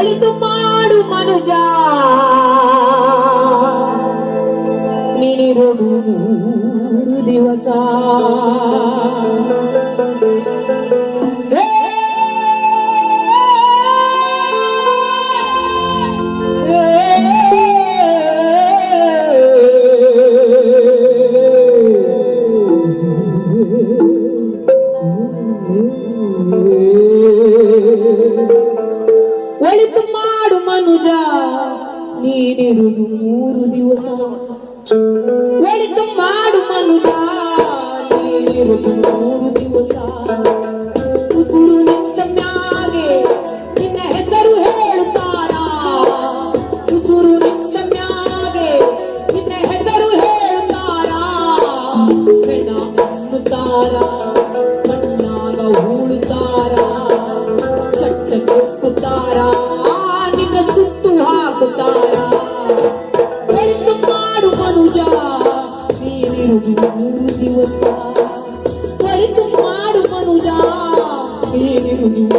ಒಳಿತು ಮಾಡು ಮನುಜ. ನೀನಿರೋದು ದಿವಸ. ಮನುಜ ನೀನಿರುವುದು ಮೂರು ದಿವಸ. ಹೇಳಿತು ಮಾಡು ಮನುಜ ನೀನಿರುವುದು ಮೂರು ದಿವಸ. you.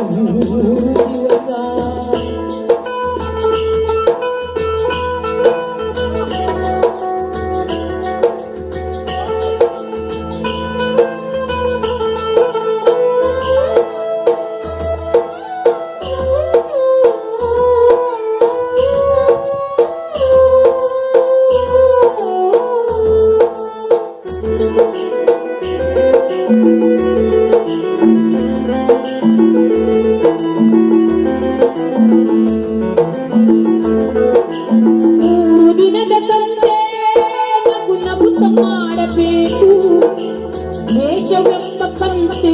ವೇಷವೆಂಬ ಕಂತೆ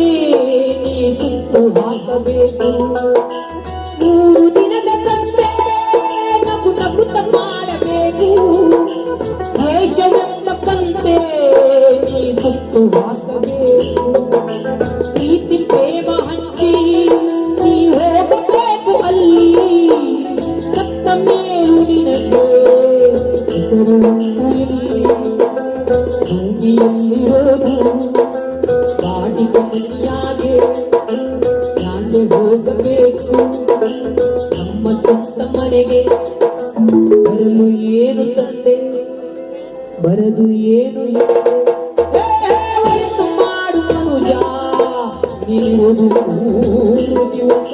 ನೀ ಸುತ್ತು ಹಾಕಬೇಕು ಮೂರು ದಿನದ ಸಂತೆ ನಗು ನಗುತ್ತ ಮಾಡಬೇಕು ವೇಷವೆಂಬ ಕಂತೆ ನೀ ಸುತ್ತು ಹಾಕಬೇಕು ಪ್ರೀತಿ ಪ್ರೇಮ ಹಂಚಿ ನೀ ಹೋಗಬೇಕು ಅಲ್ಲಿ ಸತ್ತ ಮೇಲು ನಿನಗೆ ಹೆಸರುಂಟು ಇಲ್ಲಿ ಭೂಮಿಯಲ್ಲಿರೋದು ಬಾಡಿಗೆ ಮನೆಯಾಗೆ ನಾಳೆ ಹೋಗಬೇಕು. ನಮ್ಮ ಸ್ವಂತ ಮನೆಗೆ ಬರಲು ಏನು ತಂದೆ? ಬರದು ಏನು ಮಾಡು ಮನುಜ ನೀನು ದಿವಸ.